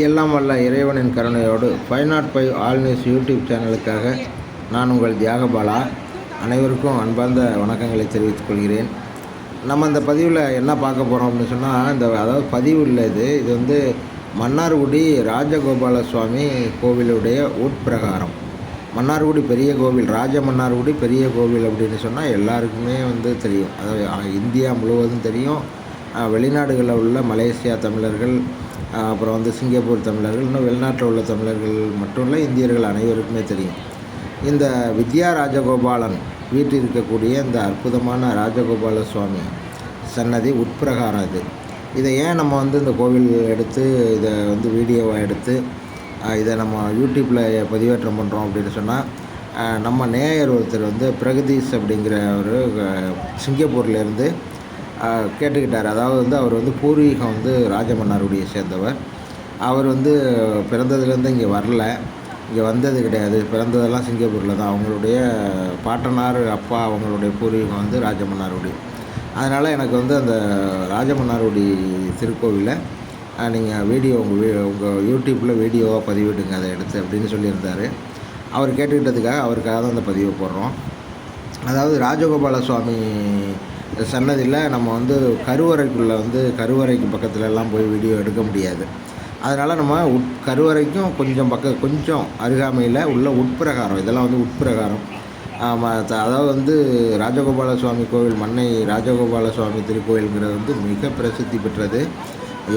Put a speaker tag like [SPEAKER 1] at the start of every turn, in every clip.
[SPEAKER 1] எல்லாம் வல்ல இறைவனின் கருணையோடு five not five all news YouTube சேனலுக்காக நான் உங்கள் தியாகபாலா. அனைவருக்கும் அன்பார்ந்த வணக்கங்களை தெரிவித்துக் கொள்கிறேன். நம்ம இந்த பதிவில் என்ன பார்க்க போகிறோம் அப்படின்னு சொன்னால் இந்த அதாவது பதிவு இல்லை இது. இது வந்து மன்னார்குடி ராஜகோபால சுவாமி கோவிலுடைய உட்பிரகாரம். மன்னார்குடி பெரிய கோவில் ராஜ மன்னார்குடி பெரிய கோவில் அப்படின்னு சொன்னால் எல்லாருக்குமே வந்து தெரியும். அதாவது இந்தியா முழுவதும் தெரியும். வெளிநாடுகளில் உள்ள மலேசியா தமிழர்கள் அப்புறம் வந்து சிங்கப்பூர் தமிழர்கள் இன்னும் வெளிநாட்டில் உள்ள தமிழர்கள் மட்டும் இல்லை இந்தியர்கள் அனைவருக்குமே தெரியும். இந்த வித்யா ராஜகோபாலன் வீட்டில் இருக்கக்கூடிய இந்த அற்புதமான ராஜகோபால சுவாமி சன்னதி உட்பிரகாரம் இது. இதை ஏன் நம்ம வந்து இந்த கோவில் எடுத்து இதை வந்து வீடியோவாக எடுத்து இதை நம்ம யூடியூப்பில் பதிவேற்றம் பண்ணுறோம் அப்படின்னு சொன்னால் நம்ம நேயர் ஒருத்தர் வந்து பிரகதீஷ் அப்படிங்கிற ஒரு சிங்கப்பூர்லேருந்து கேட்டுக்கிட்டார். அதாவது வந்து அவர் வந்து பூர்வீகம் வந்து ராஜமன்னாருடைய சேர்ந்தவர். அவர் வந்து பிறந்ததுலேருந்து இங்கே வரல. இங்கே வந்தது கிடையாது. பிறந்ததெல்லாம் சிங்கப்பூரில் தான். அவங்களுடைய பாட்டனார் அப்பா அவங்களுடைய பூர்வீகம் வந்து ராஜமன்னாருடைய. அதனால் எனக்கு வந்து அந்த ராஜமன்னாருடைய திருக்கோவிலை நீங்கள் வீடியோ உங்கள் வீ உங்கள் யூடியூப்பில் வீடியோவாக பதிவிடுங்க அதை எடுத்து அப்படின்னு சொல்லியிருந்தார். அவர் கேட்டுக்கிட்டதுக்காக அவருக்காக தான் அந்த பதிவை போடுறோம். அதாவது ராஜகோபால சுவாமி சன்னதியில் நம்ம வந்து கருவறைக்குள்ளே வந்து கருவறைக்கு பக்கத்துலலாம் போய் வீடியோ எடுக்க முடியாது. அதனால் நம்ம உட் கருவறைக்கும் கொஞ்சம் பக்க கொஞ்சம் அருகாமையில் உள்ள உட்பிரகாரம் இதெல்லாம் வந்து உட்பிரகாரம். ஆமாம் அதாவது வந்து ராஜகோபால சுவாமி கோவில் மன்னை ராஜகோபால சுவாமி திருக்கோயிலுங்கிறது வந்து மிக பிரசித்தி பெற்றது.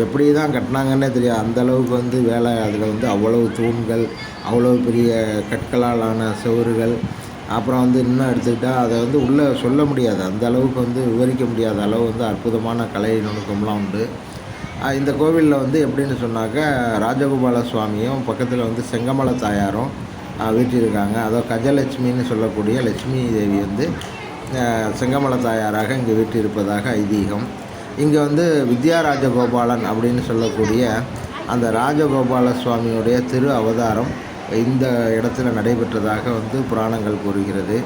[SPEAKER 1] எப்படி தான் கட்டினாங்கன்னே தெரியாது. அந்த அளவுக்கு வந்து வேலை அதில் வந்து அவ்வளவு தூண்கள் அவ்வளவு பெரிய கற்களால் ஆன செவுறுகள் அப்புறம் வந்து இன்னும் எடுத்துக்கிட்டால் அதை வந்து உள்ளே சொல்ல முடியாது. அந்த அளவுக்கு வந்து விவரிக்க முடியாத அளவு வந்து அற்புதமான கலை நுணுக்கம்லாம் உண்டு. இந்த கோவிலில் வந்து எப்படின்னு சொன்னாக்க ராஜகோபால சுவாமியும் பக்கத்தில் வந்து செங்கமல தாயாரும் வீட்டிருக்காங்க. வீற்றிருக்காங்க அதாவது கஜலட்சுமின்னு சொல்லக்கூடிய லட்சுமி தேவி வந்து செங்கமல தாயாராக இங்கே வீட்டிருப்பதாக ஐதீகம். இங்கே வந்து வித்யா ராஜகோபாலன் அப்படின்னு சொல்லக்கூடிய அந்த ராஜகோபால சுவாமியுடைய திரு அவதாரம் இந்த இடத்துல நடைபெற்றதாக வந்து புராணங்கள் கூறுகிறது.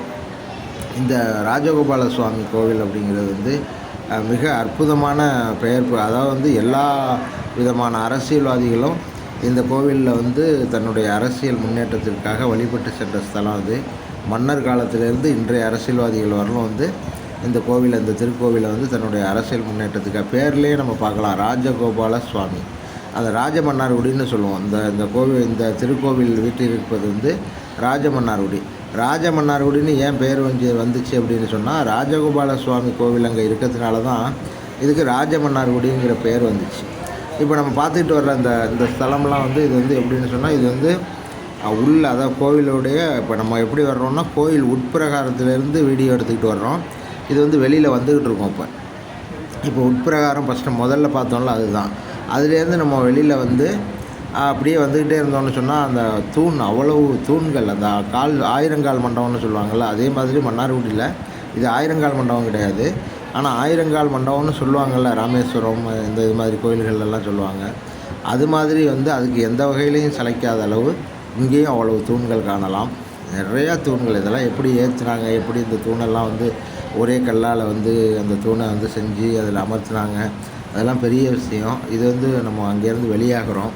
[SPEAKER 1] இந்த ராஜகோபால சுவாமி கோவில் அப்படிங்கிறது வந்து மிக அற்புதமான பெயர் அதாவது வந்து எல்லா விதமான அரசியல்வாதிகளும் இந்த கோவிலில் வந்து தன்னுடைய அரசியல் முன்னேற்றத்திற்காக வழிபட்டு சென்ற ஸ்தலம் அது. மன்னர் காலத்திலேருந்து இன்றைய அரசியல்வாதிகள் வரலும் வந்து இந்த கோவில் இந்த திருக்கோவிலை வந்து தன்னுடைய அரசியல் முன்னேற்றத்துக்காக பேர்லேயே நம்ம பார்க்கலாம். ராஜகோபால சுவாமி. அந்த ராஜமன்னார்குடின்னு சொல்லுவோம். இந்த இந்த கோவில் இந்த திருக்கோவில் வீட்டில் இருப்பது வந்து ராஜமன்னார்குடி ராஜமன்னார்குடின்னு ஏன் பேர் வந்து வந்துச்சு அப்படின்னு சொன்னால் ராஜகோபால சுவாமி கோவில் அங்கே இருக்கிறதுனால தான் இதுக்கு ராஜமன்னார்குடிங்கிற பேர் வந்துச்சு. இப்போ நம்ம பார்த்துக்கிட்டு வர்ற அந்த இந்த ஸ்தலம்லாம் வந்து இது வந்து எப்படின்னு சொன்னால் இது வந்து உள்ள அதாவது கோவிலுடைய இப்போ நம்ம எப்படி வர்றோம்னா கோயில் உட்பிரகாரத்திலேருந்து வீடியோ எடுத்துக்கிட்டு வர்றோம். இது வந்து வெளியில் வந்துக்கிட்டு இருக்கோம் இப்போ. இப்போ உட்பிரகாரம் ஃபஸ்ட்டு முதல்ல பார்த்தோம்ல அதுதான். அதுலேருந்து நம்ம வெளியில் வந்து அப்படியே வந்துக்கிட்டே இருந்தோம்னு சொன்னால் அந்த தூண் அவ்வளவு தூண்கள் அந்த கால் ஆயிரங்கால் மண்டபம்னு சொல்லுவாங்கள்ல அதே மாதிரி மன்னார்குடியில் இது ஆயிரங்கால் மண்டபம் கிடையாது. ஆனால் ஆயிரங்கால் மண்டபம்னு சொல்லுவாங்கள்ல ராமேஸ்வரம் இந்த இது மாதிரி கோயில்கள் எல்லாம் சொல்லுவாங்க. அது மாதிரி வந்து அதுக்கு எந்த வகையிலையும் சளைக்காத அளவு இங்கேயும் அவ்வளவு தூண்கள் காணலாம். நிறையா தூண்கள் இதெல்லாம் எப்படி ஏற்றுனாங்க எப்படி இந்த தூணெல்லாம் வந்து ஒரே கல்லால் வந்து அந்த தூணை வந்து செஞ்சு அதில் அமர்த்தினாங்க. அதெல்லாம் பெரிய விஷயம். இது வந்து நம்ம அங்கேருந்து வெளியாகிறோம்.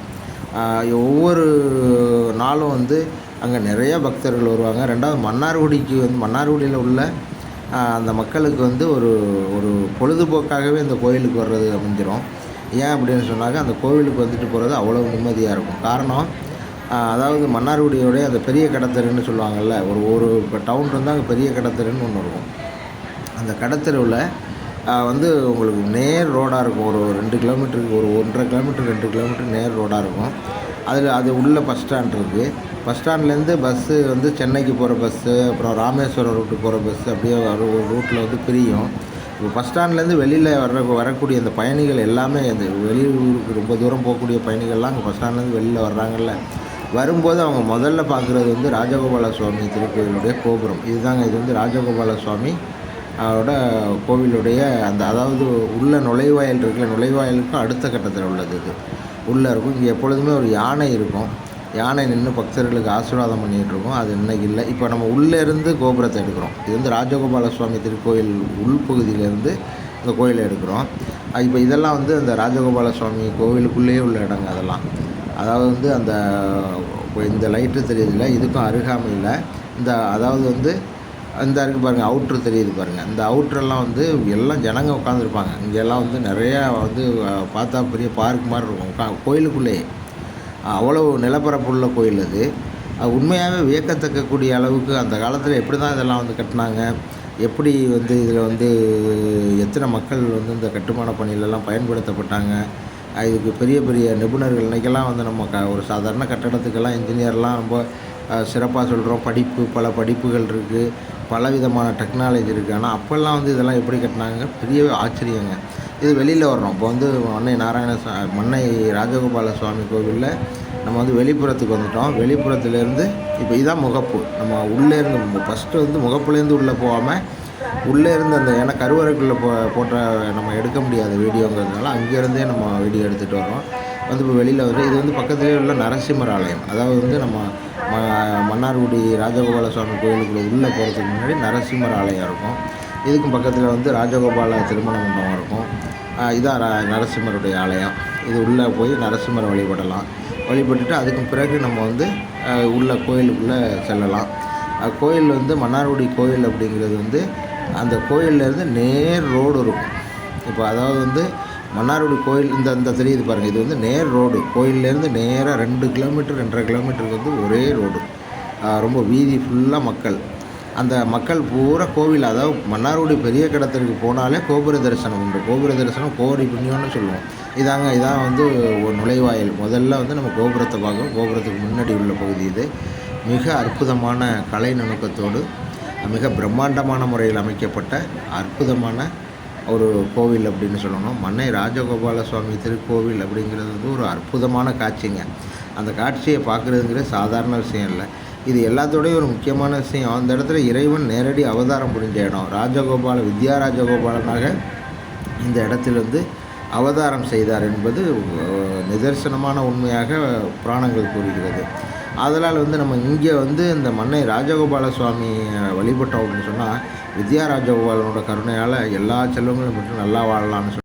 [SPEAKER 1] ஒவ்வொரு நாளும் வந்து அங்கே நிறையா பக்தர்கள் வருவாங்க. ரெண்டாவது மன்னார்குடிக்கு வந்து மன்னார்குடியில் உள்ள அந்த மக்களுக்கு வந்து ஒரு ஒரு பொழுதுபோக்காகவே இந்த கோயிலுக்கு வர்றது அமைஞ்சிரும். ஏன் அப்படின்னு சொன்னாக்க அந்த கோவிலுக்கு வந்துட்டு போகிறது அவ்வளோ நிம்மதியாக இருக்கும். காரணம் அதாவது மன்னார்குடியோடைய அந்த பெரிய கடத்தருன்னு சொல்லுவாங்கள்ல ஒரு ஒரு இப்போ டவுன் இருந்தால் அங்கே பெரிய கடத்தருன்னு ஒன்று இருக்கும். அந்த கடத்தெருவில் வந்து உங்களுக்கு நேர் ரோடாக இருக்கும். ஒரு ரெண்டு கிலோமீட்டருக்கு ஒரு ஒன்றரை கிலோமீட்டர் ரெண்டு கிலோமீட்டர் நேர் ரோடாக இருக்கும். அதில் அது உள்ளே பஸ் ஸ்டாண்ட் இருக்குது பஸ் ஸ்டாண்ட்லேருந்து பஸ்ஸு வந்து சென்னைக்கு போகிற பஸ்ஸு அப்புறம் ராமேஸ்வரம் ரூட்டு போகிற பஸ்ஸு அப்படியே ஒரு ரூட்டில் வந்து பிரியும். இப்போ பஸ் ஸ்டாண்ட்லேருந்து வெளியில் வர்ற வரக்கூடிய அந்த பயணிகள் எல்லாமே அந்த வெளியூருக்கு ரொம்ப தூரம் போகக்கூடிய பயணிகள்லாம் அங்கே பஸ் ஸ்டாண்ட்லேருந்து வெளியில் வர்றாங்கல்ல. வரும்போது அவங்க முதல்ல பார்க்குறது வந்து ராஜகோபால சுவாமி திருக்கோயிலுடைய கோபுரம். இதுதாங்க இது வந்து ராஜகோபால சுவாமி அதோட கோவிலுடைய அந்த அதாவது உள்ள நுழைவாயில் இருக்கிற நுழைவாயிலுக்கும் அடுத்த கட்டத்தில் உள்ளது இது. உள்ளே இருக்கும். இங்கே எப்பொழுதுமே ஒரு யானை இருக்கும். யானை நின்று பக்தர்களுக்கு ஆசீர்வாதம் பண்ணிகிட்டு இருக்கோம். அது இன்னைக்கு இல்லை. இப்போ நம்ம உள்ளே இருந்து கோபுரத்தை எடுக்கிறோம். இது வந்து ராஜகோபால சுவாமி திருக்கோயில் உள்பகுதியிலேருந்து இந்த கோயிலை எடுக்கிறோம். இப்போ இதெல்லாம் வந்து அந்த ராஜகோபால சுவாமி கோவிலுக்குள்ளேயே உள்ள இடங்க அதெல்லாம். அதாவது வந்து அந்த இந்த லைட்டு தெரியுதுல்ல இதுக்கும் அருகாமையில் இந்த அதாவது வந்து இந்த இருக்குது பாருங்கள் அவுட்ரு தெரியுது பாருங்கள் இந்த அவுட்ரெல்லாம் வந்து எல்லாம் ஜனங்க உட்காந்துருப்பாங்க இங்கெல்லாம் வந்து நிறையா வந்து பார்த்தா பெரிய பார்க் மாதிரி இருக்கும். உட்கா கோயிலுக்குள்ளேயே. அவ்வளோ நிலப்பரப்புள்ள கோயில் அது. உண்மையாகவே வியக்கத்தக்கக்கூடிய அளவுக்கு அந்த காலத்தில் எப்படி தான் இதெல்லாம் வந்து கட்டினாங்க? எப்படி வந்து இதில் வந்து எத்தனை மக்கள் வந்து இந்த கட்டுமான பணியிலலாம் பயன்படுத்தப்பட்டாங்க? இதுக்கு பெரிய பெரிய நிபுணர்கள் இன்றைக்கெல்லாம் வந்து நம்ம க ஒரு சாதாரண கட்டடத்துக்கெல்லாம் இன்ஜினியர்லாம் ரொம்ப சிறப்பாக சொல்கிறோம் படிப்பு பல படிப்புகள் இருக்குது பல விதமான டெக்னாலஜி இருக்குது ஆனால் அப்போல்லாம் வந்து இதெல்லாம் எப்படி கட்டினாங்க? பெரிய ஆச்சரியங்க. இது வெளியில் வர்றோம். இப்போ வந்து மன்னை நாராயண சா மன்னை ராஜகோபால சுவாமி கோவிலில் நம்ம வந்து வெளிப்புறத்துக்கு வந்துட்டோம். வெளிப்புறத்துலேருந்து இப்போ இதான் முகப்பு. நம்ம உள்ளே இருந்து ஃபஸ்ட்டு வந்து முகப்புலேருந்து உள்ளே போகாமல் உள்ளே இருந்து அந்த ஏன்னா கருவறைக்குள்ளே போ போட்ட நம்ம எடுக்க முடியாத வீடியோங்கிறதுனால அங்கேருந்தே நம்ம வீடியோ எடுத்துகிட்டு வரோம் வந்து இப்போ வெளியில் வருது இது வந்து பக்கத்துலேயே உள்ள நரசிம்மர் ஆலயம் அதாவது வந்து நம்ம ம மன்னார்குடி ராஜகோபால சுவாமி கோயிலுக்குள்ளே உள்ளே போகிறதுக்கு முன்னாடி நரசிம்மர் ஆலயம் இருக்கும். இதுக்கும் பக்கத்தில் வந்து ராஜகோபால திருமண மண்டபம் இருக்கும். இதான் நரசிம்மருடைய ஆலயம். இது உள்ளே போய் நரசிம்மரை வழிபடலாம். வழிபட்டுட்டு அதுக்கு பிறகு நம்ம வந்து உள்ள கோயிலுக்குள்ளே செல்லலாம். கோயில் வந்து மன்னார்குடி கோயில் அப்படிங்கிறது வந்து அந்த கோயிலேருந்து நேர் ரோடு இருக்கும். இப்போ அதாவது வந்து மன்னார்குடி கோயில் இந்த இந்த தெரியுது பாருங்கள் இது வந்து நேர் ரோடு. கோயில்லேருந்து நேராக ரெண்டு கிலோமீட்டர் ரெண்டரை கிலோமீட்டருக்கு வந்து ஒரே ரோடு. ரொம்ப வீதி ஃபுல்லாக மக்கள். அந்த மக்கள் பூரா கோவில் அதாவது மன்னார்குடி பெரிய கடத்திற்கு போனாலே கோபுர தரிசனம் உண்டு. கோபுர தரிசனம் கோரி புண்ணியம்னு சொல்லுவோம். இதாங்க இதான் வந்து ஒரு நுழைவாயில். முதல்ல வந்து நம்ம கோபுரத்தை பார்க்குறோம் கோபுரத்துக்கு முன்னாடி உள்ள பகுதி இது. மிக அற்புதமான கலை நுணுக்கத்தோடு மிக பிரம்மாண்டமான முறையில் அமைக்கப்பட்ட அற்புதமான ஒரு கோவில் அப்படின்னு சொல்லணும். மன்னை ராஜகோபால சுவாமி திருக்கோவில் அப்படிங்கிறது வந்து ஒரு அற்புதமான காட்சிங்க. அந்த காட்சியை பார்க்குறதுங்கிற சாதாரண விஷயம் இல்லை. இது எல்லாத்தோடையும் ஒரு முக்கியமான விஷயம். அந்த இடத்துல இறைவன் நேரடி அவதாரம் புரிஞ்ச இடம். ராஜகோபால வித்யா ராஜகோபாலனாக இந்த இடத்தில் வந்து அவதாரம் செய்தார் என்பது நிதர்சனமான உண்மையாக புராணங்கள் கூறுகிறது. அதனால் வந்து நம்ம இங்கே வந்து இந்த மன்னை ராஜகோபால சுவாமி வழிபட்டோம் அப்படின்னு சொன்னால் வித்யா ராஜகோபாலனோட கருணையால் எல்லா செல்வங்களும் மட்டும் நல்லா வாழலாம்னு சொல்லி